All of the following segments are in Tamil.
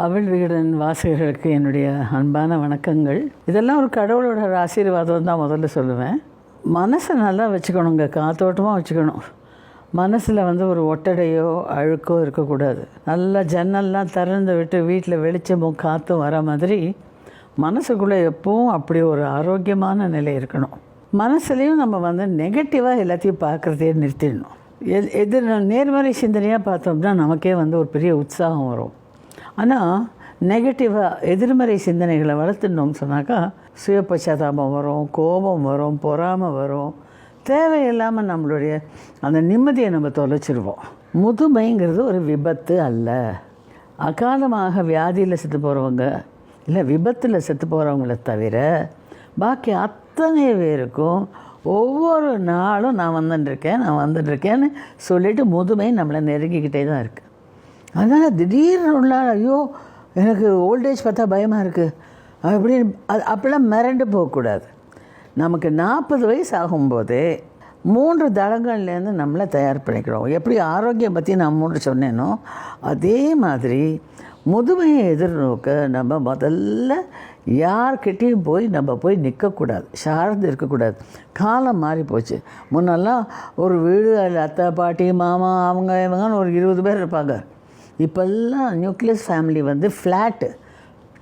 அவள் விகடன் வாசகர்களுக்கு என்னுடைய அன்பான வணக்கங்கள். இதெல்லாம் ஒரு கடவுளோட ஆசீர்வாதம் தான் முதல்ல சொல்லுவேன். மனசை நல்லா வச்சுக்கணுங்க. காத்தோட்டமாக வச்சுக்கணும். மனசில் வந்து ஒரு ஒட்டடையோ அழுக்கோ இருக்கக்கூடாது. நல்லா ஜன்னல்லாம் திறந்து விட்டு வீட்டில் வெளிச்சமும் காற்றும் வர மாதிரி மனசுக்குள்ளே எப்பவும் அப்படி ஒரு ஆரோக்கியமான நிலை இருக்கணும். மனசுலேயும் நம்ம வந்து நெகட்டிவாக எல்லாத்தையும் பார்க்குறதே நிறுத்திடணும். எது எதிர் நேர்மறை சிந்தனையாக பார்த்தோம்னா நமக்கே வந்து ஒரு பெரிய உற்சாகம் வரும். ஆனால் நெகட்டிவாக எதிர்மறை சிந்தனைகளை வளர்த்துனோம்னு சொன்னாக்கா சுய பச்சாதாபம் வரும் கோபம் வரும் பொறாமை வரும். தேவையில்லாமல் நம்மளுடைய அந்த நிம்மதியை நம்ம தொலைச்சிருவோம். முதுமைங்கிறது ஒரு விபத்து அல்ல. அகாலமாக வியாதியில் செத்து போகிறவங்க இல்லை விபத்தில் செத்து போகிறவங்கள தவிர பாக்கி அத்தனை பேருக்கும் ஒவ்வொரு நாளும் நான் வந்துட்டுருக்கேன் நான் வந்துட்டுருக்கேன்னு சொல்லிட்டு முதுமை நம்மளை நெருங்கிக்கிட்டே தான் இருக்குது அதனால் திடீர்னு உள்ள ஐயோ எனக்கு ஓல்டேஜ் பார்த்தா பயமாக இருக்குது அப்படின்னு அது அப்படிலாம் மிரண்டு போகக்கூடாது. நமக்கு நாற்பது வயசு ஆகும்போதே மூன்று தளங்கள்லேருந்து நம்மளை தயார் பண்ணிக்கிறோம். எப்படி ஆரோக்கியம் பற்றி நான் மூன்று சொன்னேனோ அதே மாதிரி முதுமையை எதிர்நோக்க நம்ம முதல்ல யார்கிட்டேயும் போய் நம்ம போய் நிற்கக்கூடாது. சார்ந்து இருக்கக்கூடாது. காலம் மாறி போச்சு. முன்னெல்லாம் ஒரு வீடு அதில் அத்தை பாட்டி மாமா அவங்க இவங்கன்னு ஒரு இருபது பேர் இருப்பாங்க. இப்போல்லாம் நியூக்ளியஸ் ஃபேமிலி வந்து ஃப்ளாட்டு.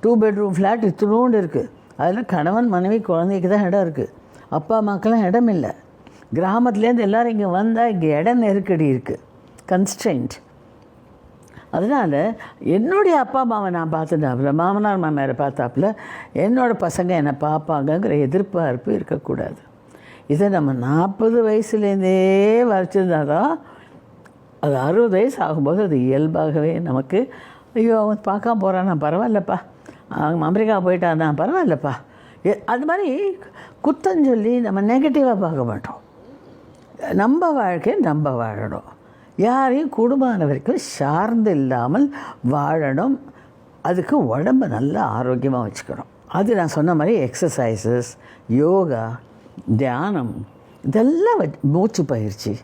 டூ பெட்ரூம் ஃப்ளாட் இத்தினோண்டு இருக்குது அதில் கணவன் மனைவி குழந்தைக்கு தான் இடம் இருக்குது அப்பா அம்மாக்கெல்லாம் இடம் இல்லை. கிராமத்துலேருந்து எல்லோரும் இங்கே வந்தால் இங்கே இடம் நெருக்கடி இருக்குது கன்ஸ்டன்ட் அதனால் என்னுடைய அப்பா அம்மாவை நான் பார்த்துட்டாப்புல மாமனார் மாமியாரை பார்த்தாப்புல என்னோடய பசங்க என்னை பார்ப்பாங்கங்கிற எதிர்பார்ப்பு இருக்கக்கூடாது. இதை நம்ம நாற்பது வயசுலேருந்தே வரைச்சிருந்தாதான் அது அறுபது வயசு ஆகும்போது அது இயல்பாகவே நமக்கு ஐயோ அவன் பார்க்காம போகிறான் பரவாயில்லப்பா. அவன் அமெரிக்கா போயிட்டான்? பரவாயில்லப்பா. எ- அது மாதிரி குத்தம் சொல்லி நம்ம நெகட்டிவாக பார்க்க மாட்டோம். நம்ம வாழ்க்கையை நம்ம வாழணும். யாரையும் குடும்பமான வரைக்கும் சார்ந்து இல்லாமல் வாழணும். அதுக்கு உடம்பை நல்லா ஆரோக்கியமாக வச்சுக்கணும். அது நான் சொன்ன மாதிரி எக்ஸசைசஸ் யோகா தியானம் இதெல்லாம் வச்- மூச்சு பயிற்சி.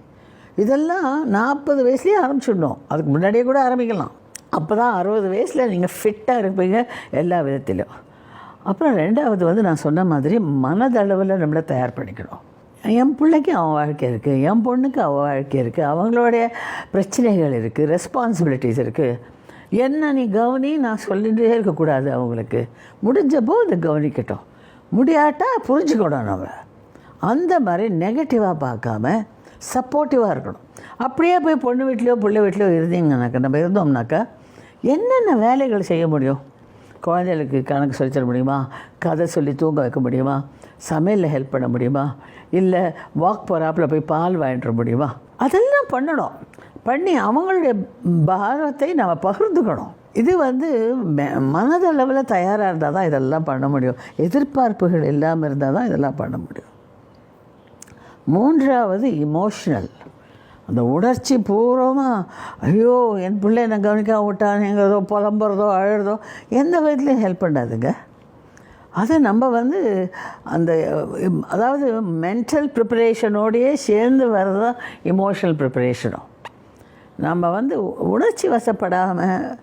இதெல்லாம் நாற்பது வயசுலேயே ஆரம்பிச்சிடணும். அதுக்கு முன்னாடியே கூட ஆரம்பிக்கலாம். அப்போ தான் அறுபது வயசில் நீங்கள் ஃபிட்டாக இருப்பீங்க எல்லா விதத்திலும். அப்புறம் ரெண்டாவது வந்து நான் சொன்ன மாதிரி மனதளவில் நம்மளை தயார் பண்ணிக்கணும். என் பிள்ளைக்கு அவன் வாழ்க்கை இருக்குது என் பொண்ணுக்கு அவன் வாழ்க்கை இருக்குது அவங்களுடைய பிரச்சனைகள் இருக்குது ரெஸ்பான்சிபிலிட்டிஸ் இருக்குது என்ன நீ கவனி நான் சொல்லிகிட்டே இருக்கக்கூடாது அவங்களுக்கு. முடிஞ்சப்போ அதை கவனிக்கட்டும். முடியாட்டா புரிஞ்சுக்கணும் நம்ம. அந்த மாதிரி நெகட்டிவாக பார்க்காம சப்போர்ட்டிவாக இருக்கணும். அப்படியே போய் பொண்ணு வீட்லேயோ பிள்ளை வீட்லேயோ இருந்தீங்கன்னாக்கா நம்ம இருந்தோம்னாக்கா என்னென்ன வேலைகள் செய்ய முடியும்? குழந்தைகளுக்கு கணக்கு சொல்லித் தர முடியுமா? கதை சொல்லி தூங்க வைக்க முடியுமா? சமையலில் ஹெல்ப் பண்ண முடியுமா? இல்லை வாக் போகிறாப்பில் போய் பால் வாங்கிட்டு முடியுமா? அதெல்லாம் பண்ணணும். பண்ணி அவங்களுடைய பாரத்தை நம்ம பகிர்ந்துக்கணும். இது வந்து மனதளவில் தயாராக இருந்தால் தான் இதெல்லாம் பண்ண முடியும். எதிர்பார்ப்புகள் இல்லாமல் இருந்தால் தான் இதெல்லாம் பண்ண முடியும். மூன்றாவது இமோஷனல் அந்த உணர்ச்சி பூர்வமாக ஐயோ என் பிள்ளை என்னை கவனிக்காம விட்டானுங்கிறதோ புலம்புறதோ அழுறதோ எந்த விதத்துலையும் ஹெல்ப் பண்ணாதுங்க. அது நம்ம வந்து அந்த அதாவது மென்டல் ப்ரிப்பரேஷனோடையே சேர்ந்து வர்றது தான் இமோஷனல் ப்ரிப்பரேஷனும் நம்ம வந்து உணர்ச்சி வசப்படாமல்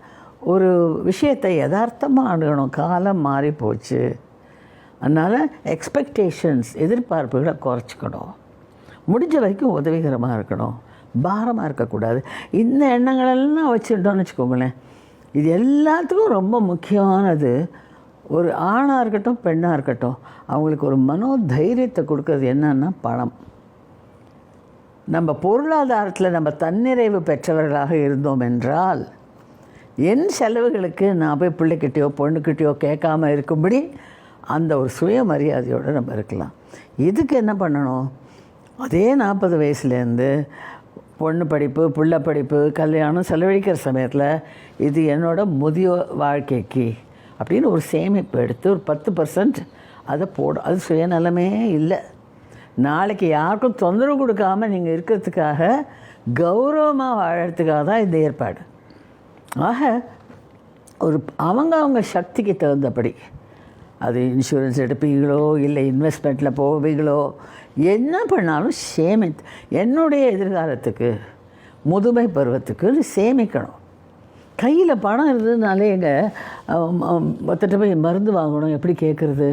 ஒரு விஷயத்தை யதார்த்தமாக அணுகணும் காலம் மாறி போச்சு அதனால் எக்ஸ்பெக்டேஷன்ஸ் எதிர்பார்ப்புகளை குறைச்சிக்கணும். முடிஞ்ச வரைக்கும் உதவிகரமாக இருக்கணும். பாரமாக இருக்கக்கூடாது. இந்த எண்ணங்களெல்லாம் வச்சுட்டோம்னு வச்சுக்கோங்களேன். இது எல்லாத்துக்கும் ரொம்ப முக்கியமானது. ஒரு ஆணாக இருக்கட்டும் பெண்ணாக இருக்கட்டும் அவங்களுக்கு ஒரு மனோதைரியத்தை கொடுக்கறது என்னன்னா பணம். நம்ம பொருளாதாரத்தில் நம்ம தன்னிறைவு பெற்றவர்களாக இருந்தோம் என்றால் என் செலவுகளுக்கு நான் போய் பிள்ளைக்கிட்டேயோ பொண்ணுக்கிட்டேயோ கேட்காம இருக்கும்படி அந்த ஒரு சுயமரியாதையோடு நம்ம இருக்கலாம். இதுக்கு என்ன பண்ணணும்? அதே நாற்பது வயசுலேருந்து பொண்ணு படிப்பு புள்ள படிப்பு கல்யாணம் செலவழிக்கிற சமயத்தில் இது என்னோட முதியோர் வாழ்க்கைக்கு அப்படின்னு ஒரு சேமிப்பு எடுத்து ஒரு பத்து பர்சன்ட் அதை போடும் அது சுயநலமே இல்லை. நாளைக்கு யாருக்கும் தொந்தரவு கொடுக்காம நீங்கள் இருக்கிறதுக்காக கௌரவமாக வாழறதுக்காக தான் இந்த ஏற்பாடு. ஆக ஒரு அவங்க அவங்க சக்திக்கு தகுந்தபடி அது இன்சூரன்ஸ் எடுப்பீங்களோ இல்லை இன்வெஸ்ட்மெண்ட்டில் போவீங்களோ என்ன பண்ணாலும் சேமி என்னுடைய எதிர்காலத்துக்கு முதுமை பருவத்துக்கு சேமிக்கணும். கையில் பணம் இருந்ததுனாலே எங்கள் மொத்தட்ட போய் மருந்து வாங்கணும் எப்படி கேட்குறது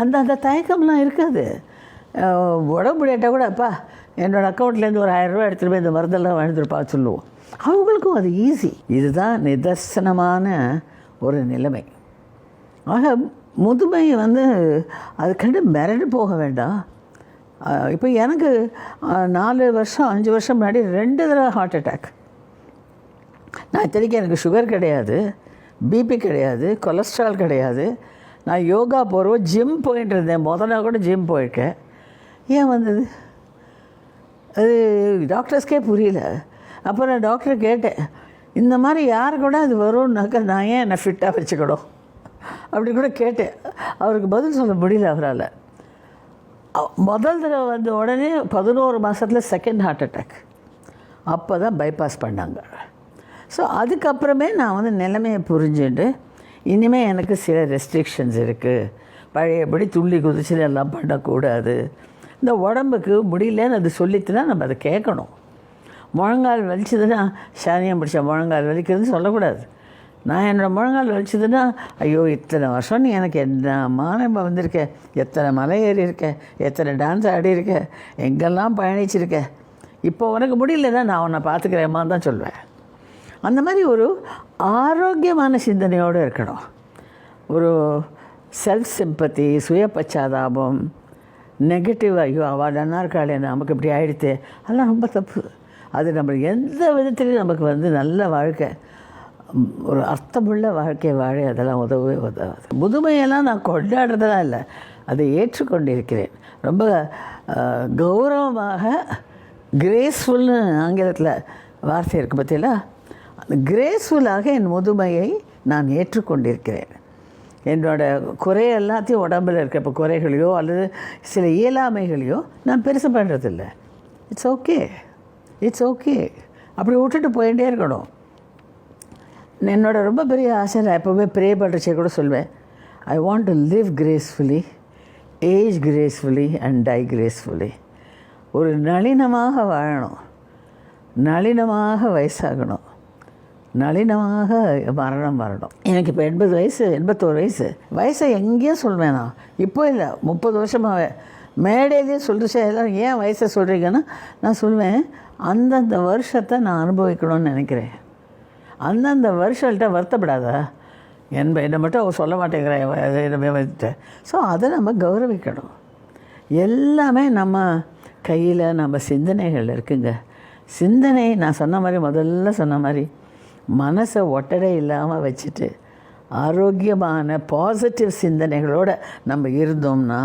அந்த அந்த தயக்கம்லாம் இருக்காது. உடம்பு முடியாட்டா கூட அப்பா என்னோடய அக்கௌண்ட்லேருந்து ஒரு ஆயிரம் ரூபாய் எடுத்துகிட்டு போய் இந்த மருந்தெல்லாம் வாழ்ந்துருப்பா சொல்லுவோம். அவங்களுக்கும் அது ஈஸி இதுதான் நிதர்சனமான ஒரு நிலைமை. ஆக முதுமை வந்து அதுக்கண்டு மிரண்டு போக வேண்டாம். இப்போ எனக்கு நாலு வருஷம் அஞ்சு வருஷம் முன்னாடி ரெண்டு தடவை ஹார்ட் அட்டாக் நான் இத்தனைக்கும் எனக்கு சுகர் கிடையாது பிபி கிடையாது கொலஸ்ட்ரால் கிடையாது. நான் யோகா போகிறோம் ஜிம் போயிட்டு இருந்தேன். முதல்ல கூட ஜிம் போயிருக்கேன். ஏன் வந்தது? அது டாக்டர்ஸ்க்கே புரியல. அப்போ நான் டாக்டர் கேட்டேன் இந்த மாதிரி யார் கூட அது வரும்னாக்கா நான் ஏன் என்னை ஃபிட்டாக வச்சுக்கணும்? அப்படி கூட கேட்டேன். அவருக்கு பதில் சொல்ல முடியல அவரால். முதல் தடவை வந்த உடனே பதினோரு மாதத்தில் செகண்ட் ஹார்ட் அட்டாக் அப்போ தான் பைபாஸ் பண்ணாங்க. ஸோ அதுக்கப்புறமே நான் வந்து நிலைமையை புரிஞ்சுட்டு இனிமேல் எனக்கு சில ரெஸ்ட்ரிக்ஷன்ஸ் இருக்குது பழையபடி துள்ளி குதிச்சு எல்லாம் பண்ணக்கூடாது. இந்த உடம்புக்கு முடியலன்னு அது சொல்லிட்டுனா நம்ம அதை கேட்கணும். முழங்கால் வலிச்சதுன்னா சானியம் பிடிச்ச முழங்கால் வலிக்கிறதுன்னு சொல்லக்கூடாது. நான் என்னோடய முழங்கால் வலிச்சதுன்னா ஐயோ இத்தனை வருஷம் நீ எனக்கு என்ன மானம் வந்திருக்க? எத்தனை மலை ஏறி இருக்க? எத்தனை டான்ஸ் ஆடி இருக்க? எங்கெல்லாம் பயணிச்சிருக்க? இப்போ உனக்கு முடியலன்னா நான் உன்னை பார்த்துக்கிறேம்மான்னு தான் சொல்வேன். அந்த மாதிரி ஒரு ஆரோக்கியமான சிந்தனையோடு இருக்கணும். ஒரு செல்ஃப் சிம்பத்தி சுய பச்சாதாபம் நெகட்டிவ் ஐயோ அவள் இருக்காளே நமக்கு இப்படி ஆகிடுத்து அதெல்லாம் ரொம்ப தப்பு. அது நம்ம எந்த விதத்துலையும் நமக்கு வந்து நல்ல வாழ்க்கை. ஒரு அர்த்தமுள்ள வாழ்க்கை வாழ அதெல்லாம் உதவவே உதவாது. முதுமையெல்லாம் நான் கொண்டாடுறதெல்லாம் இல்லை. அதை ஏற்றுக்கொண்டிருக்கிறேன். ரொம்ப கௌரவமாக கிரேஸ்ஃபுல்னு ஆங்கிலத்தில் வார்த்தை இருக்குது பார்த்தீங்களா அந்த கிரேஸ்ஃபுல்லாக என் முதுமையை நான் ஏற்றுக்கொண்டிருக்கிறேன். என்னோட குறை எல்லாத்தையும் உடம்பில் இருக்கிற இப்போ குறைகளையோ அல்லது சில இயலாமைகளையோ நான் பெருசு பண்ணுறதில்ல இட்ஸ் ஓகே இட்ஸ் ஓகே அப்படி விட்டுட்டு போயிட்டே இருக்கணும். என்னோட ரொம்ப பெரிய ஆசை நான் எப்போவுமே ப்ரே பண்ணுறச்சே கூட சொல்வேன். I want to live gracefully age gracefully and die gracefully ஒரு நளினமாக வாழணும். நளினமாக வயசாகணும். நளினமாக மரணம் வரணும். எனக்கு இப்போ எண்பது வயசு எண்பத்தோரு வயசு. வயசை எங்கேயும் சொல்வேன் நான். இப்போ இல்லை முப்பது வருஷமாகவே மேடையிலேயே சொல்லிச்சு எல்லாம் ஏன் வயசை சொல்கிறீங்கன்னா நான் சொல்லுவேன் அந்தந்த வருஷத்தை நான் அனுபவிக்கணும்னு நினைக்கிறேன். அந்தந்த வருஷங்கள்ட்ட வருத்தப்படாதா. என்ப என்னை மட்டும் அவங்க சொல்ல மாட்டேங்கிறேன் ஸோ அதை நம்ம கௌரவிக்கணும். எல்லாமே நம்ம கையில் நம்ம சிந்தனைகள் இருக்குங்க. சிந்தனை நான் சொன்ன மாதிரி முதல்ல சொன்ன மாதிரி மனசை ஒட்டடை இல்லாமல் வச்சுட்டு ஆரோக்கியமான பாசிட்டிவ் சிந்தனைகளோடு நம்ம இருந்தோம்னா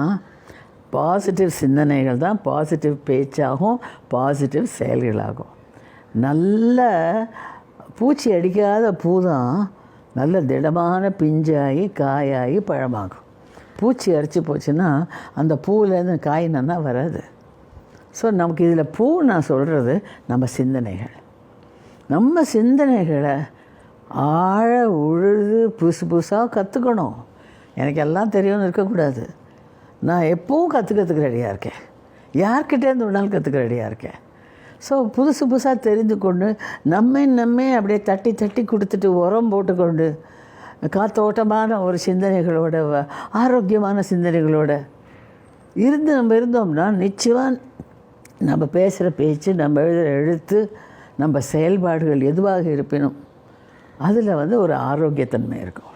பாசிட்டிவ் சிந்தனைகள் தான் பாசிட்டிவ் பேச்சாகும் பாசிட்டிவ் செயல்களாகும். நல்ல பூச்சி அடிக்காத பூ தான் நல்ல திடமான பிஞ்சாகி காயாகி பழமாகும். பூச்சி அரிச்சு போச்சுன்னா அந்த பூவிலேருந்து காய் நன்னா வராது. ஸோ நமக்கு இதில் பூ நான் சொல்கிறது நம்ம சிந்தனைகள். நம்ம சிந்தனைகளை ஆழ உழுது புதுசு புதுசாக கற்றுக்கணும் எனக்கு எல்லாம் தெரியும்னு இருக்கக்கூடாது. நான் எப்பவும் கற்றுக்கிறதுக்கு ரெடியாக இருக்கேன். யார்கிட்டேருந்து ஒரு நாள் கற்றுக்க ரெடியாக இருக்கேன். ஸோ புதுசு புதுசாக தெரிந்து கொண்டு நம்மை நம்மே அப்படியே தட்டி தட்டி கொடுத்துட்டு உரம் போட்டுக்கொண்டு காத்தோட்டமான ஒரு சிந்தனைகளோட வ- ஆரோக்கியமான சிந்தனைகளோட இருந்து நம்ம இருந்தோம்னா நிச்சயமாக நம்ம பேசுகிற பேச்சு நம்ம எழுதுகிற எழுத்து நம்ம செயல்பாடுகள் எதுவாக இருப்பினும் அதில் வந்து ஒரு ஆரோக்கியத்தன்மை இருக்கும்.